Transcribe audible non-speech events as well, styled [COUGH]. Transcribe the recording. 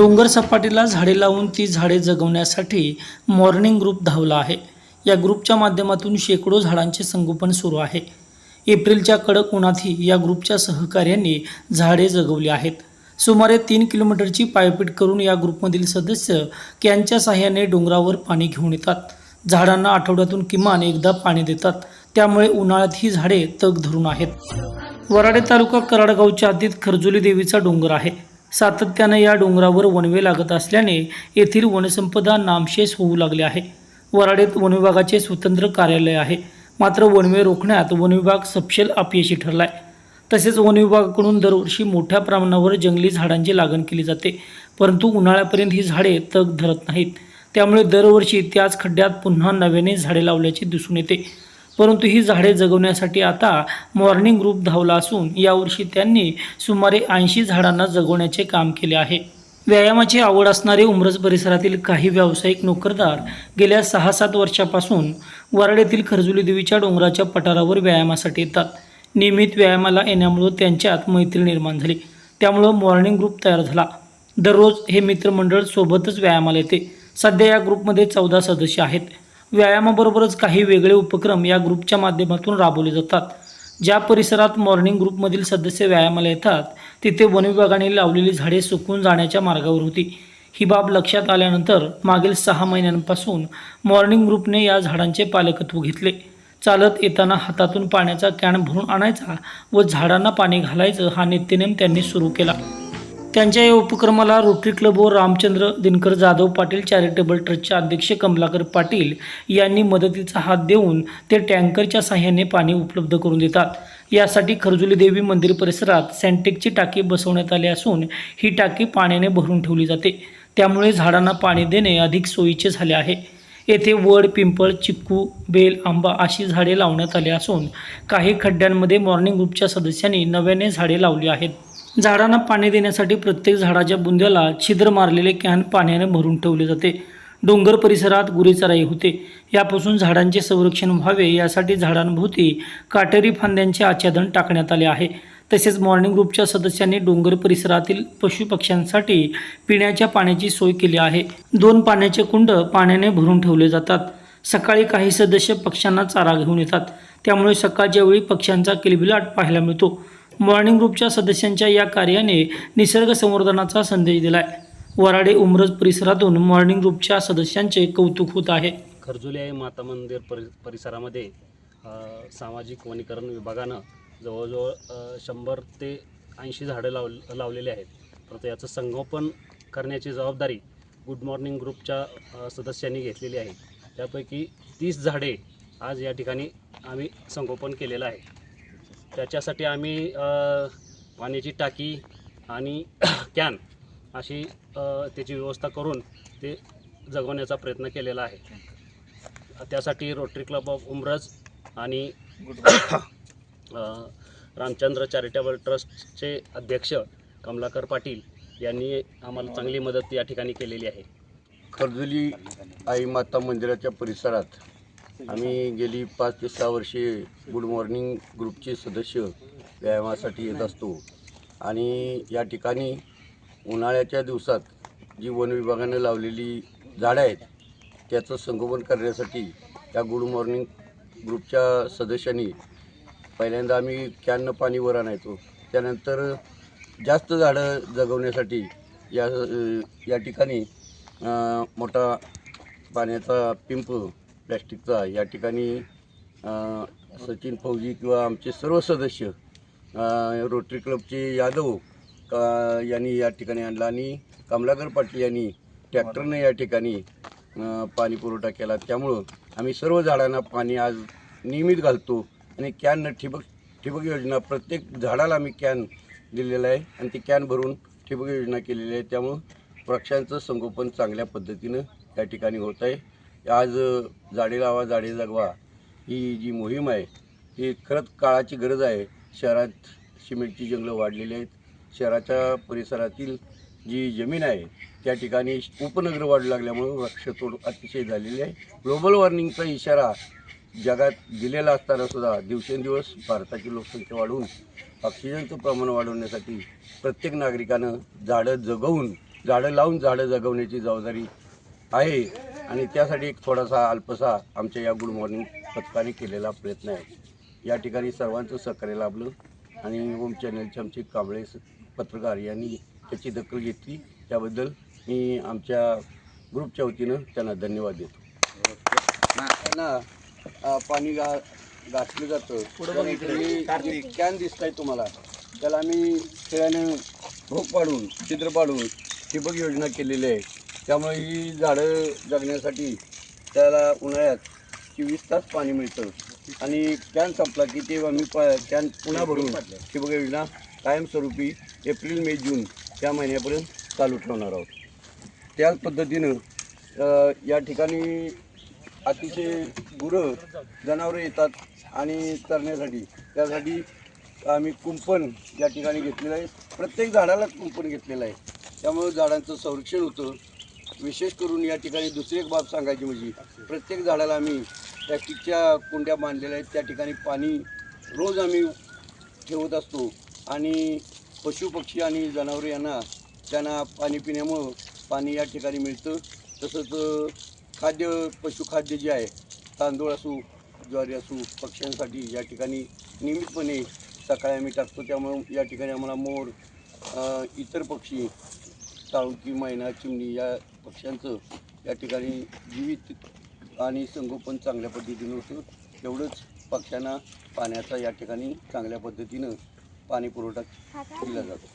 डोंगर सपाटीला झाडे लावून ती झाडे जगवण्यासाठी मॉर्निंग ग्रुप धावला आहे. या ग्रुपच्या माध्यमातून शेकडो झाडांचे संगोपन सुरू आहे. एप्रिलच्या कडक उन्हातही या ग्रुपच्या सहकार्याने झाडे जगवली आहेत. सुमारे तीन किलोमीटरची पायपीट करून या ग्रुपमधील सदस्य कॅनच्या साह्याने डोंगरावर पाणी घेऊन येतात. झाडांना आठवड्यातून किमान एकदा पाणी देतात. त्यामुळे उन्हाळ्यात ही झाडे तग धरून आहेत. वराडे तालुका कराडगावच्या हद्दीत खरजुली देवीचा डोंगर आहे. सातत्यानं या डोंगरावर वनवे लागत असल्याने येथील वनसंपदा नामशेष होऊ लागले आहे. वराडेत वनविभागाचे स्वतंत्र कार्यालय आहे. मात्र वनवे रोखण्यात वनविभाग सपशेल अपयशी ठरलाय. तसेच वनविभागाकडून दरवर्षी मोठ्या प्रमाणावर जंगली झाडांची लागण केली जाते. परंतु उन्हाळ्यापर्यंत ही झाडे तग धरत नाहीत. त्यामुळे दरवर्षी त्याच खड्ड्यात पुन्हा नव्याने झाडे लावल्याचे दिसून येते. परंतु ही झाडे जगवण्यासाठी आता मॉर्निंग ग्रुप धावला असून यावर्षी त्यांनी सुमारे ऐंशी झाडांना जगवण्याचे काम केले आहे. व्यायामाची आवड असणारे उमरज परिसरातील काही व्यावसायिक नोकरदार गेल्या सहा सात वर्षापासून वराडेतील खरजुली देवीच्या डोंगराच्या पठारावर व्यायामासाठी येतात. नियमित व्यायामाला येण्यामुळं त्यांच्यात मैत्री निर्माण झाली. त्यामुळं मॉर्निंग ग्रुप तयार झाला. दररोज हे मित्रमंडळ सोबतच व्यायामाला येते. सध्या या ग्रुपमध्ये चौदा सदस्य आहेत. व्यायामाबरोबरच काही वेगळे उपक्रम या ग्रुपच्या माध्यमातून राबवले जातात. ज्या परिसरात मॉर्निंग ग्रुपमधील सदस्य व्यायामाला येतात तिथे वनविभागाने लावलेली झाडे सुकून जाण्याच्या मार्गावर होती. ही बाब लक्षात आल्यानंतर मागील सहा महिन्यांपासून मॉर्निंग ग्रुपने या झाडांचे पालकत्व घेतले. चालत येताना हातातून पाण्याचा कॅन भरून आणायचा व झाडांना पाणी घालायचं हा नित्यनेम त्यांनी सुरू केला. त्यांच्या या उपक्रमाला रोटरी क्लब व रामचंद्र दिनकर जाधव पाटील चॅरिटेबल ट्रस्टचे अध्यक्ष कमलाकर पाटील यांनी मदतीचा हात देऊन ते टँकरच्या साह्याने पाणी उपलब्ध करून देतात. यासाठी खरजुली देवी मंदिर परिसरात सॅन्टेकची टाकी बसवण्यात आली असून ही टाकी पाण्याने भरून ठेवली जाते. त्यामुळे झाडांना पाणी देणे अधिक सोयीचे झाले आहे. येथे वड पिंपळ चिक्कू बेल आंबा अशी झाडे लावण्यात आली असून काही खड्ड्यांमध्ये मॉर्निंग ग्रुपच्या सदस्यांनी नव्याने झाडे लावली आहेत. झाडांना पाणी देण्यासाठी प्रत्येक झाडाच्या बुंद्याला छिद्र मारलेले कॅन पाण्याने भरून ठेवले जाते. डोंगर परिसरात गुरेचराई होते. यापासून झाडांचे संरक्षण व्हावे यासाठी झाडांभोवती काटेरी फांद्यांचे आच्छादन टाकण्यात आले आहे. तसेच मॉर्निंग ग्रुपच्या सदस्यांनी डोंगर परिसरातील पशुपक्ष्यांसाठी पिण्याच्या पाण्याची सोय केली आहे. दोन पाण्याचे कुंड पाण्याने भरून ठेवले जातात. सकाळी काही सदस्य पक्ष्यांना चारा घेऊन येतात. त्यामुळे सकाळच्या वेळी पक्ष्यांचा किलबिलाट पाहायला मिळतो. मॉर्निंग ग्रुपच्या सदस्यांच्या या कार्याने निसर्ग संवर्धनाचा संदेश दिलाय. वराडे उमरज परिसरातून मॉर्निंग ग्रुपच्या सदस्यांचे कौतुक होत आहे. खरजुली माता मंदिर परि परिसरामध्ये सामाजिक वनीकरण विभागानं जवळजवळ शंभर ते ऐंशी झाडं लाव लावलेली आहेत. परंतु याचं संगोपन करण्याची जबाबदारी गुड मॉर्निंग ग्रुपच्या सदस्यांनी घेतलेली आहे. त्यापैकी तीस झाडे आज या ठिकाणी आम्ही संगोपन केलेलं आहे. त्याच्यासाठी आम्ही पाण्याची टाकी आणि [COUGHS] कॅन अशी त्याची व्यवस्था करून ते जगवण्याचा प्रयत्न केलेला आहे. त्यासाठी रोटरी क्लब ऑफ उमरज आणि [COUGHS] रामचंद्र चॅरिटेबल ट्रस्टचे अध्यक्ष कमलाकर पाटील यांनी आम्हाला चांगली मदत या ठिकाणी केलेली आहे. खरजुली आई माता मंदिराच्या परिसरात आम्ही गेली पाच ते सहा वर्षे गुड मॉर्निंग ग्रुपचे सदस्य व्यायामासाठी येत असतो. आणि या ठिकाणी उन्हाळ्याच्या दिवसात जी वनविभागानं लावलेली झाडं आहेत त्याचं संगोपन करण्यासाठी या गुड मॉर्निंग ग्रुपच्या सदस्यांनी पहिल्यांदा आम्ही कॅननं पाणी वर आणायचो. त्यानंतर जास्त झाडं जगवण्यासाठी या या ठिकाणी मोठा पाण्याचा पिंप प्लॅस्टिकचा. या ठिकाणी सचिन फौजी किंवा आमचे सर्व सदस्य रोटरी क्लबचे यादव का यांनी या ठिकाणी आणला आणि कमलाकर पाटील यांनी ट्रॅक्टरनं या ठिकाणी पाणी पुरवठा केला. त्यामुळं आम्ही सर्व झाडांना पाणी आज नियमित घालतो आणि कॅननं ठिबक ठिबक योजना प्रत्येक झाडाला आम्ही कॅन दिलेला आहे आणि ती कॅन भरून ठिबक योजना केलेली आहे. त्यामुळं वृक्षांचं संगोपन चांगल्या पद्धतीनं या ठिकाणी होत आहे. आज झाडे लावा झाडे जगवा ही जी मोहीम आहे ही खरंच काळाची गरज आहे. शहरात सिमेंटची जंगलं वाढलेली आहेत. शहराच्या परिसरातील जी जमीन आहे त्या ठिकाणी उपनगर वाढू लागल्यामुळं वृक्षतोड अतिशय झालेली आहे. ग्लोबल वॉर्मिंगचा इशारा जगात दिलेला असताना सुद्धा दिवसेंदिवस भारताची लोकसंख्या वाढवून ऑक्सिजनचं प्रमाण वाढवण्यासाठी प्रत्येक नागरिकानं झाडं जगवून झाडं लावून झाडं जगवण्याची जबाबदारी आहे. आणि त्यासाठी एक थोडासा अल्पसा आमच्या या गुड मॉर्निंग पथकाने केलेला प्रयत्न आहे. या ठिकाणी सर्वांचं सहकार्य लाभलं आणि होम चॅनलचे आमचे कांबळे पत्रकार यांनी त्याची दखल घेतली. त्याबद्दल मी आमच्या ग्रुपच्या वतीनं त्यांना धन्यवाद देतो. त्यांना पाणी गा घातलं जातं. कॅन दिसत आहे तुम्हाला त्याला आम्ही खेळानं भोग पाडून छिद्र पाडून ठिबक योजना केलेली आहे. त्यामुळे ही झाडं जगण्यासाठी त्याला उन्हाळ्यात चोवीस तास पाणी मिळतं. आणि कॅन संपला की ते आम्ही प कॅन पुन्हा भरून ठिबक योजना कायमस्वरूपी एप्रिल मे जून या महिन्यापर्यंत चालू ठेवणार आहोत. त्याच पद्धतीनं या ठिकाणी अतिशय गुरं जनावरं येतात आणि चरण्यासाठी त्यासाठी आम्ही कुंपण या ठिकाणी घेतलेलं आहे. प्रत्येक झाडालाच कुंपण घेतलेलं आहे. त्यामुळे झाडांचं संरक्षण होतं. विशेष करून या ठिकाणी दुसरी एक बाब सांगायची म्हणजे प्रत्येक झाडाला आम्ही प्लॅस्टिकच्या कुंड्या बांधलेल्या आहेत. त्या ठिकाणी पाणी रोज आम्ही ठेवत असतो. आणि पशुपक्षी आणि जनावरे यांना त्यांना पाणी पिण्यामुळं पाणी या ठिकाणी मिळतं. तसंच खाद्य पशुखाद्य जे आहे तांदूळ असू ज्वारी असू पक्ष्यांसाठी या ठिकाणी नियमितपणे सकाळी आम्ही टाकतो. त्यामुळं या ठिकाणी आम्हाला मोर इतर पक्षी साळुंकी मैना चिमणी या पक्ष्यांचं या ठिकाणी जीवित आणि संगोपन चांगल्या पद्धतीनं होतं. तेवढंच पक्ष्यांना पाण्याचा या ठिकाणी चांगल्या पद्धतीनं पाणी पुरवठा केला जातो.